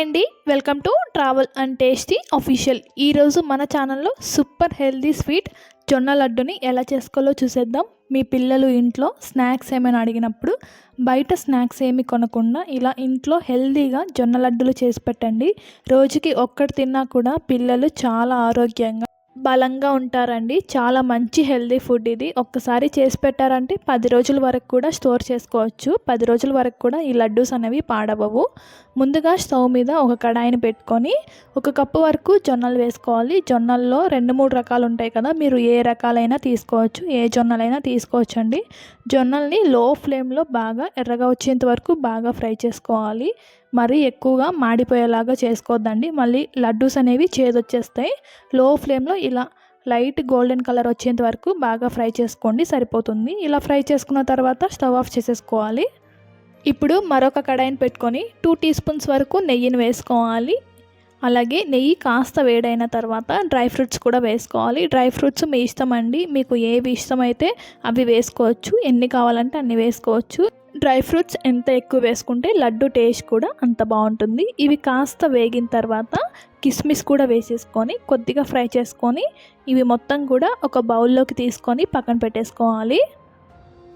Hi అండి welcome to travel and tasty official ఈరోజు మన ఛానల్లో సూపర్ హెల్దీ స్వీట్ జొన్న లడ్డుని ఎలా చేసుకోవాలో చూసేద్దాం. మీ పిల్లలు ఇంట్లో స్నాక్స్ ఏమైనా అడిగినప్పుడు బయట స్నాక్స్ ఏమి కొనకుండా ఇలా ఇంట్లో హెల్దీగా జొన్న లడ్డులు చేసి పెట్టండి. రోజుకి ఒక్కటి తిన్నా కూడా పిల్లలు చాలా ఆరోగ్యంగా బలంగా ఉంటారండి. చాలా మంచి హెల్దీ ఫుడ్ ఇది. ఒక్కసారి చేసి పెట్టారంటే పది రోజుల వరకు కూడా స్టోర్ చేసుకోవచ్చు. పది రోజుల వరకు కూడా ఈ లడ్డూస్ అనేవి పాడవవు. ముందుగా స్టవ్ మీద ఒక కడాయిని పెట్టుకొని ఒక కప్పు వరకు జొన్నలు వేసుకోవాలి. జొన్నల్లో రెండు మూడు రకాలు ఉంటాయి కదా మీరు ఏ రకాలైనా తీసుకోవచ్చు. ఏ జొన్నలైనా తీసుకోవచ్చు అండి జొన్నల్ని లో ఫ్లేమ్లో బాగా ఎర్రగా వచ్చేంత వరకు బాగా ఫ్రై చేసుకోవాలి. మరీ ఎక్కువగా మాడిపోయేలాగా చేసుకోవద్దండి. మళ్ళీ లడ్డూస్ అనేవి చేదొచ్చేస్తాయి. లో ఫ్లేమ్లో ఇలా లైట్ గోల్డెన్ కలర్ వచ్చేంత వరకు బాగా ఫ్రై చేసుకోండి సరిపోతుంది. ఇలా ఫ్రై చేసుకున్న తర్వాత స్టవ్ ఆఫ్ చేసేసుకోవాలి. ఇప్పుడు మరొక కడాయిని పెట్టుకొని టూ టీ స్పూన్స్ వరకు నెయ్యిని వేసుకోవాలి. అలాగే నెయ్యి కాస్త వేడైన తర్వాత డ్రై ఫ్రూట్స్ కూడా వేసుకోవాలి. డ్రై ఫ్రూట్స్ మీ ఇష్టం అండి. మీకు ఏవి ఇష్టమైతే అవి వేసుకోవచ్చు. ఎన్ని కావాలంటే అన్ని వేసుకోవచ్చు. డ్రై ఫ్రూట్స్ ఎంత ఎక్కువ వేసుకుంటే లడ్డు టేస్ట్ కూడా అంత బాగుంటుంది. ఇవి కాస్త వేగిన తర్వాత కిస్మిస్ కూడా వేసేసుకొని కొద్దిగా ఫ్రై చేసుకొని ఇవి మొత్తం కూడా ఒక బౌల్లోకి తీసుకొని పక్కన పెట్టేసుకోవాలి.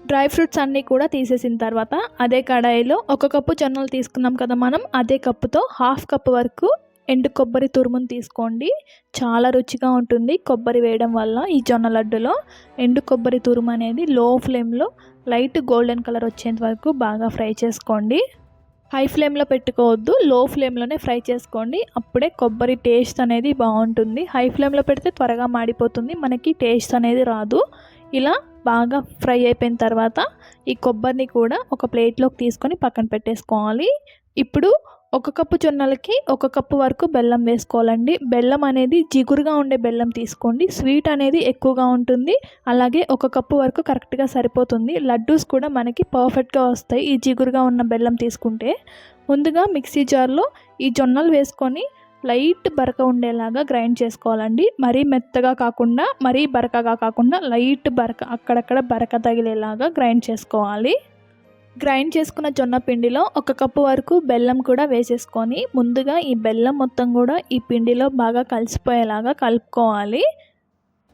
డ్రై ఫ్రూట్స్ అన్నీ కూడా తీసేసిన తర్వాత అదే కడాయిలో ఒక కప్పు జొన్నలు తీసుకున్నాం కదా మనం అదే కప్పుతో హాఫ్ కప్ వరకు ఎండు కొబ్బరి తురుమును తీసుకోండి. చాలా రుచిగా ఉంటుంది కొబ్బరి వేయడం వల్ల ఈ జొన్న లడ్డులో. ఎండు కొబ్బరి తురుము అనేది లో ఫ్లేమ్లో లైట్ గోల్డెన్ కలర్ వచ్చేంత వరకు బాగా ఫ్రై చేసుకోండి. హై ఫ్లేమ్లో పెట్టుకోవద్దు లో ఫ్లేమ్లోనే ఫ్రై చేసుకోండి. అప్పుడే కొబ్బరి టేస్ట్ అనేది బాగుంటుంది. హై ఫ్లేమ్లో పెడితే త్వరగా మాడిపోతుంది మనకి టేస్ట్ అనేది రాదు. ఇలా బాగా ఫ్రై అయిపోయిన తర్వాత ఈ కొబ్బరిని కూడా ఒక ప్లేట్లోకి తీసుకొని పక్కన పెట్టేసుకోవాలి. ఇప్పుడు ఒక కప్పు జొన్నలకి ఒక కప్పు వరకు బెల్లం వేసుకోవాలండి. బెల్లం అనేది జిగురుగా ఉండే బెల్లం తీసుకోండి. స్వీట్ అనేది ఎక్కువగా ఉంటుంది. అలాగే ఒక కప్పు వరకు కరెక్ట్గా సరిపోతుంది. లడ్డూస్ కూడా మనకి పర్ఫెక్ట్గా వస్తాయి ఈ జిగురుగా ఉన్న బెల్లం తీసుకుంటే. ముందుగా మిక్సీ జార్లో ఈ జొన్నలు వేసుకొని లైట్ బరక ఉండేలాగా గ్రైండ్ చేసుకోవాలండి. మరీ మెత్తగా కాకుండా మరీ బరకగా కాకుండా లైట్ బరక అక్కడక్కడ బరక తగిలేలాగా గ్రైండ్ చేసుకోవాలి. గ్రైండ్ చేసుకున్న జొన్న పిండిలో ఒక కప్పు వరకు బెల్లం కూడా వేసేసుకొని ముందుగా ఈ బెల్లం మొత్తం కూడా ఈ పిండిలో బాగా కలిసిపోయేలాగా కలుపుకోవాలి.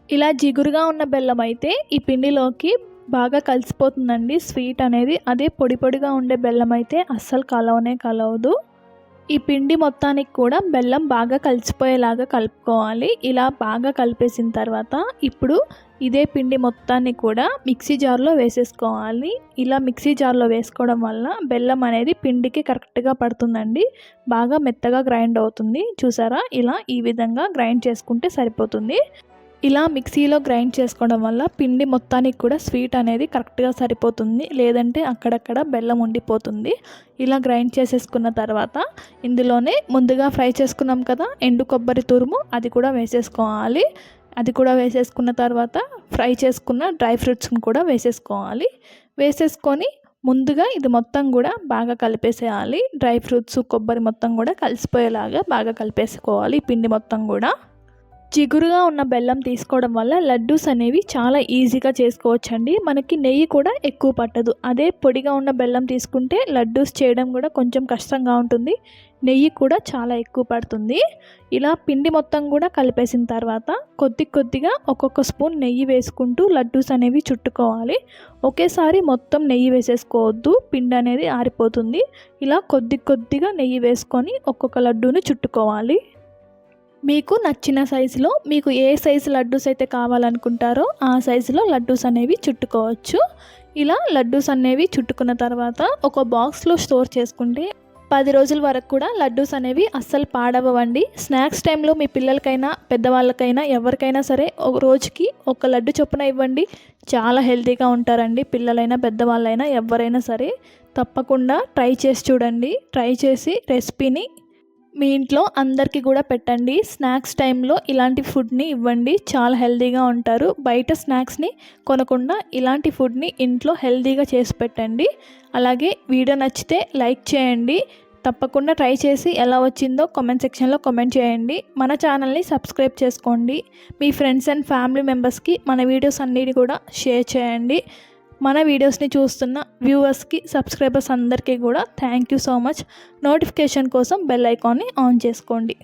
ఇలా జిగురుగా ఉన్న బెల్లం అయితే ఈ పిండిలోకి బాగా కలిసిపోతుందండి. స్వీట్ అనేది అదే పొడి పొడిగా ఉండే బెల్లం అయితే అస్సలు కలవనే కలవదు. ఈ పిండి మొత్తానికి కూడా బెల్లం బాగా కలిసిపోయేలాగా కలుపుకోవాలి. ఇలా బాగా కలిపేసిన తర్వాత ఇప్పుడు ఇదే పిండి మొత్తాన్ని కూడా మిక్సీ జార్లో వేసేసుకోవాలి. ఇలా మిక్సీ జార్లో వేసుకోవడం వల్ల బెల్లం అనేది పిండికి కరెక్ట్గా పడుతుందండి. బాగా మెత్తగా గ్రైండ్ అవుతుంది. చూసారా? ఇలా ఈ విధంగా గ్రైండ్ చేసుకుంటే సరిపోతుంది. ఇలా మిక్సీలో గ్రైండ్ చేసుకోవడం వల్ల పిండి మొత్తానికి కూడా స్వీట్ అనేది కరెక్ట్గా సరిపోతుంది. లేదంటే అక్కడక్కడ బెల్లం ఉండిపోతుంది. ఇలా గ్రైండ్ చేసేసుకున్న తర్వాత ఇందులోనే ముందుగా ఫ్రై చేసుకున్నాం కదా ఎండు కొబ్బరి తురుము అది కూడా వేసేసుకోవాలి. అది కూడా వేసేసుకున్న తర్వాత ఫ్రై చేసుకున్న డ్రై ఫ్రూట్స్ని కూడా వేసేసుకోవాలి. వేసేసుకొని ముందుగా ఇది మొత్తం కూడా బాగా కలిపేసేయాలి. డ్రై ఫ్రూట్స్ కొబ్బరి మొత్తం కూడా కలిసిపోయేలాగా బాగా కలిపేసుకోవాలి పిండి మొత్తం కూడా. జిగురుగా ఉన్న బెల్లం తీసుకోవడం వల్ల లడ్డూస్ అనేవి చాలా ఈజీగా చేసుకోవచ్చండి. మనకి నెయ్యి కూడా ఎక్కువ పట్టదు. అదే పొడిగా ఉన్న బెల్లం తీసుకుంటే లడ్డూస్ చేయడం కూడా కొంచెం కష్టంగా ఉంటుంది. నెయ్యి కూడా చాలా ఎక్కువ పడుతుంది. ఇలా పిండి మొత్తం కూడా కలిపేసిన తర్వాత కొద్ది కొద్దిగా ఒక్కొక్క స్పూన్ నెయ్యి వేసుకుంటూ లడ్డూస్ అనేవి చుట్టుకోవాలి. ఒకేసారి మొత్తం నెయ్యి వేసేసుకోవద్దు. పిండి అనేది ఆరిపోతుంది. ఇలా కొద్ది కొద్దిగా నెయ్యి వేసుకొని ఒక్కొక్క లడ్డూని చుట్టుకోవాలి. మీకు నచ్చిన సైజులో మీకు ఏ సైజు లడ్డూస్ అయితే కావాలనుకుంటారో ఆ సైజులో లడ్డూస్ అనేవి చుట్టుకోవచ్చు. ఇలా లడ్డూస్ అనేవి చుట్టుకున్న తర్వాత ఒక బాక్స్లో స్టోర్ చేసుకుంటే పది రోజుల వరకు కూడా లడ్డూస్ అనేవి అస్సలు పాడవ్వండి. స్నాక్స్ టైంలో మీ పిల్లలకైనా పెద్దవాళ్ళకైనా ఎవరికైనా సరే ఒక రోజుకి ఒక లడ్డు చొప్పున ఇవ్వండి. చాలా హెల్తీగా ఉంటారండి పిల్లలైనా పెద్దవాళ్ళైనా ఎవరైనా సరే తప్పకుండా ట్రై చేసి చూడండి. ట్రై చేసి రెసిపీని మీ ఇంట్లో అందరికీ కూడా పెట్టండి. స్నాక్స్ టైంలో ఇలాంటి ఫుడ్ని ఇవ్వండి. చాలా హెల్తీగా ఉంటారు. బయట స్నాక్స్ని కొనకుండా ఇలాంటి ఫుడ్ని ఇంట్లో హెల్తీగా చేసి పెట్టండి. అలాగే వీడియో నచ్చితే లైక్ చేయండి. తప్పకుండా ట్రై చేసి ఎలా వచ్చిందో కామెంట్ సెక్షన్లో కామెంట్ చేయండి. మన ఛానల్ని సబ్స్క్రైబ్ చేసుకోండి. మీ ఫ్రెండ్స్ అండ్ ఫ్యామిలీ మెంబర్స్కి మన వీడియోస్ అన్నిటి కూడా షేర్ చేయండి. మన వీడియోస్ని చూస్తున్న వ్యూవర్స్కి సబ్స్క్రైబర్స్ అందరికీ కూడా thank you so much. Notification కోసం బెల్ ఐకాన్ని ఆన్ చేసుకోండి.